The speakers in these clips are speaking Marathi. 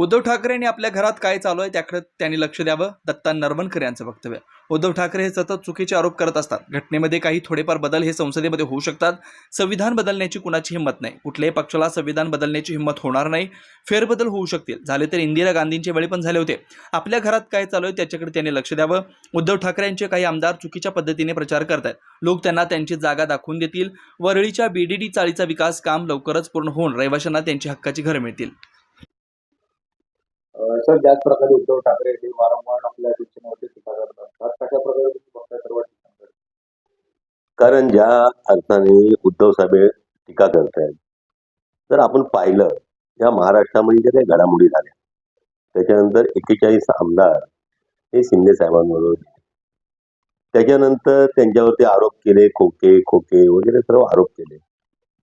उद्धव ठाकरे यांनी आपल्या घरात काय चालू आहे त्याकडे त्यांनी लक्ष द्यावं. दत्ता नरवणकर यांचं वक्तव्य. उद्धव ठाकरे हे सतत चुकीचे आरोप करत असतात. घटनेमध्ये काही थोडेफार बदल हे संसदेमध्ये होऊ शकतात. संविधान बदलण्याची कुणाची हिंमत नाही. कुठल्याही पक्षाला संविधान बदलण्याची हिंमत होणार नाही. फेरबदल होऊ शकतील. झाले तर इंदिरा गांधींचे वेळी पण झाले होते. आपल्या घरात काय चालू आहे त्याच्याकडे त्यांनी लक्ष द्यावं. उद्धव ठाकरे यांचे काही आमदार चुकीच्या पद्धतीने प्रचार करतायत. लोक त्यांना त्यांची जागा दाखवून देतील. वरळीच्या बीडीडी चाळीचा विकास काम लवकरच पूर्ण होऊन रहिवाशांना त्यांची हक्काची घरं मिळतील. सर ज्याच प्रकारे उद्धव ठाकरे हे वारंवार आपल्या शिक्षणावरती टीका करत असतात कशा प्रकारे तुम्ही बघताय सर्व कारण ज्या अर्थाने उद्धव साहेब टीका करतायत जर आपण पाहिलं या महाराष्ट्रामध्ये ज्या काही घडामोडी झाल्या त्याच्यानंतर एकेचाळीस आमदार हे शिंदे साहेबांबरोबर गेले. त्याच्यानंतर त्यांच्यावरती आरोप केले खोके खोके वगैरे सर्व आरोप केले.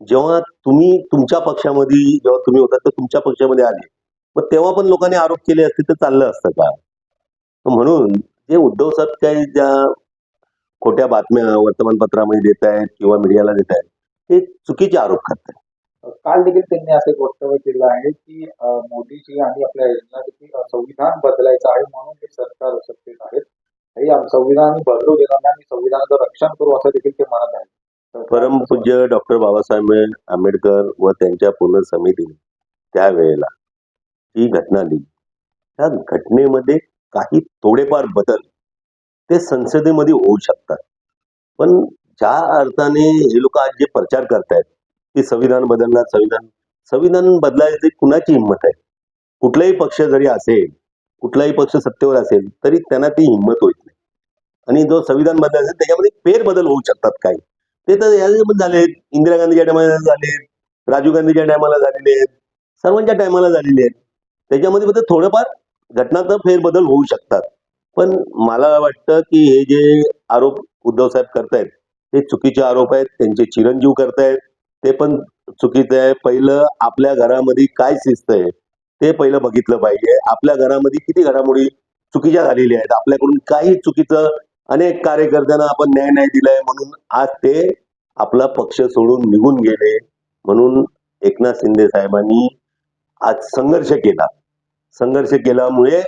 जेव्हा तुम्ही तुमच्या पक्षामध्ये जेव्हा तुम्ही होता तर तुमच्या पक्षामध्ये आले. मग तेव्हा पण लोकांनी आरोप केले असते तर चाललं असतं का? म्हणून जे उद्धव साहेब काही ज्या खोट्या बातम्या वर्तमानपत्रामध्ये देत आहेत किंवा मीडियाला देत आहेत ते चुकीचे आरोप करतात. अं, काल देखील त्यांनी असं एक वक्तव्य केलं आहे की मोदीजी आणि आपल्या योजनासाठी अं, संविधान बदलायचं आहे म्हणून हे सरकार सत्तेत आहेत. संविधान बदलू देणार नाही संविधानाचं रक्षण करू असं देखील ते म्हणत आहेत. परमपूज्य डॉक्टर बाबासाहेब आंबेडकर व त्यांच्या पूर्ण समितीने त्यावेळेला ही घटना लिहिली त्या घटनेमध्ये काही थोडेफार बदल ते संसदेमध्ये होऊ शकतात. पण ज्या अर्थाने हे लोक आज जे प्रचार करतायत की संविधान बदलणार संविधान संविधान बदलायची कुणाची हिंमत आहे? कुठलाही पक्ष जरी असेल कुठलाही पक्ष सत्तेवर असेल तरी त्यांना ती हिंमत होत नाही. आणि जो संविधान बदलायचं त्याच्यामध्ये फेरबदल होऊ शकतात काही. ते तर याच्यामध्ये झाले इंदिरा गांधीच्या टायमाला झाले राजीव गांधीच्या टायमाला झालेले आहेत सर्वांच्या टायमाला झालेले आहेत. त्याच्यामध्ये मध्ये थोडंफार घटनांचा फेरबदल होऊ शकतात. पण मला वाटतं की हे जे आरोप उद्धव साहेब करतायत हे चुकीचे आरोप आहेत त्यांचे चिरंजीव करतायत ते पण चुकीचं आहे. पहिलं आपल्या घरामध्ये काय शिस्त आहे ते पहिलं बघितलं पाहिजे. आपल्या घरामध्ये किती घडामोडी चुकीच्या झालेल्या आहेत आपल्याकडून काही चुकीचं अनेक कार्यकर्त्यांना आपण न्याय नाही दिलाय म्हणून आज ते आपला पक्ष सोडून निघून गेले. म्हणून एकनाथ शिंदे साहेबांनी आज संघर्ष केला. संघर्ष केल्यामुळे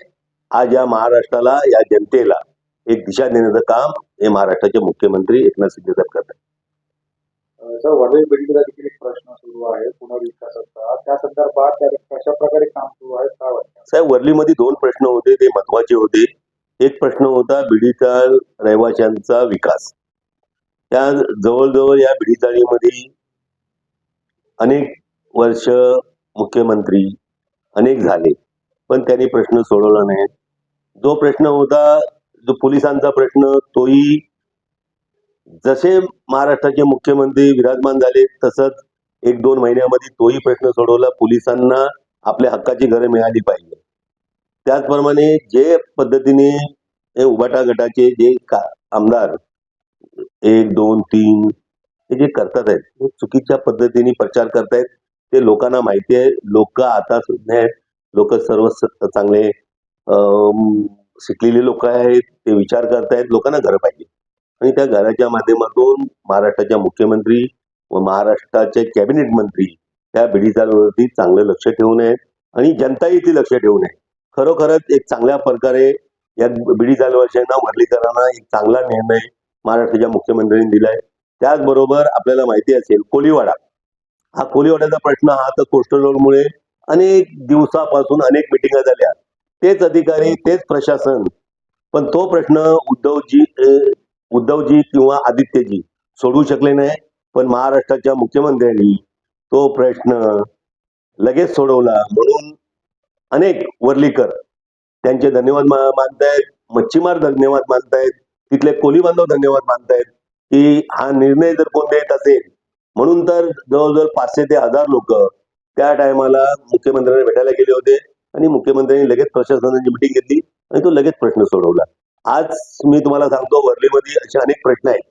आज या महाराष्ट्राला या जनतेला एक दिशा देण्याचं काम हे महाराष्ट्राचे मुख्यमंत्री एकनाथ शिंदे साहेब करतात. वडील देखील एक प्रश्न सुरू आहे. पुनर्विकासाचा त्या संदर्भात कशा प्रकारे काम सुरू आहे काय वाटतं? साहेब वर्लीमध्ये दोन प्रश्न होते ते महत्त्वाचे होते. एक प्रश्न होता बिडीचा रहिवाशांचा विकास. त्या जवळजवळ या बिडीचाळीमध्ये अनेक वर्ष मुख्यमंत्री अनेक झाले. पण त्यांनी प्रश्न सोडवला नाही. जो प्रश्न होता जो पोलिसांचा प्रश्न तोही जसे महाराष्ट्राचे मुख्यमंत्री विराजमान झाले तसंच एक दोन महिन्यामध्ये तोही प्रश्न सोडवला. पोलिसांना आपल्या हक्काची घरं मिळाली पाहिजे. त्याचप्रमाणे जे पद्धतीने हे उभाटा गटाचे जे का आमदार एक दोन तीन हे जे करतात आहेत हे चुकीच्या पद्धतीने प्रचार करतायत. ते लोकांना माहिती आहे. लोक आता सुद्धा आहेत. लोक सर्व चांगले शिकलेले लोक आहेत. ते विचार करतायत. लोकांना घरं पाहिजे. आणि त्या घराच्या माध्यमातून महाराष्ट्राच्या मुख्यमंत्री व महाराष्ट्राचे कॅबिनेट मंत्री त्या बिडीचालवरती चांगलं लक्ष ठेवून आहेत. आणि जनताही ती लक्ष ठेवून आहे. खरोखरच एक चांगल्या प्रकारे या बिडी चालवाशांना वर्लीकरांना एक चांगला निर्णय महाराष्ट्राच्या मुख्यमंत्र्यांनी दिलाय. त्याचबरोबर आपल्याला माहिती असेल कोलीवाडा. हा कोलीवाड्याचा प्रश्न हा तर कोस्टल रोडमुळे अनेक दिवसापासून अनेक मिटिंगा झाल्या. तेच अधिकारी तेच प्रशासन पण तो प्रश्न उद्धवजी उद्धवजी किंवा आदित्यजी सोडवू शकले नाही. पण महाराष्ट्राच्या मुख्यमंत्र्यांनी तो प्रश्न लगेच सोडवला. म्हणून अनेक वर्लीकर त्यांचे धन्यवाद मानतायत. मच्छीमार धन्यवाद मानतायत. तिथले कोली बांधव धन्यवाद मानतायत की हा निर्णय जर कोण देत असेल म्हणून तर जवळजवळ पाचशे ते हजार लोक त्या टायमाला मुख्यमंत्र्यांना भेटायला गेले होते आणि मुख्यमंत्र्यांनी लगेच प्रशासनाची मिटिंग घेतली आणि तो लगेच प्रश्न सोडवला. आज मी तुम्हाला सांगतो वर्लीमध्ये असे अनेक प्रश्न आहेत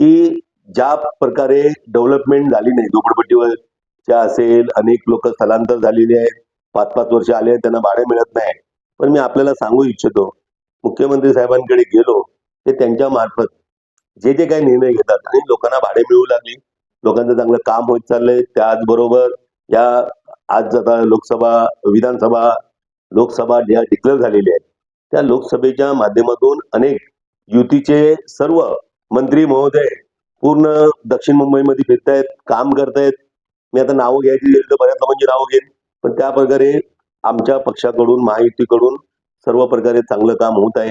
की ज्या प्रकारे डेव्हलपमेंट झाली नाही झोपडपट्टीवरच्या असेल अनेक लोक स्थलांतर झालेले आहेत पाच पाच वर्ष आले आहेत, त्यांना भाडे मिळत नाही. पण मी आपल्याला सांगू इच्छितो मुख्यमंत्री साहेबांकडे गेलो ते त्यांच्या मार्फत जे जे काही निर्णय घेतात आणि लोकांना भाडे मिळू लागली लोकांचं चांगलं काम होत चाललंय. त्याचबरोबर या आज आता लोकसभा विधानसभा लोकसभा ज्या डिक्लेअर झालेल्या आहेत त्या लोकसभेच्या माध्यमातून अनेक युतीचे सर्व मंत्री महोदय पूर्ण दक्षिण मुंबईमध्ये फिरतायत काम करतायत. मी आता नावं घ्यायची गेली तर बऱ्याच म्हणजे नावं घेईन. पण त्या प्रकारे आमच्या पक्षाकडून महायुतीकडून सर्व प्रकारे चांगलं काम होत आहे.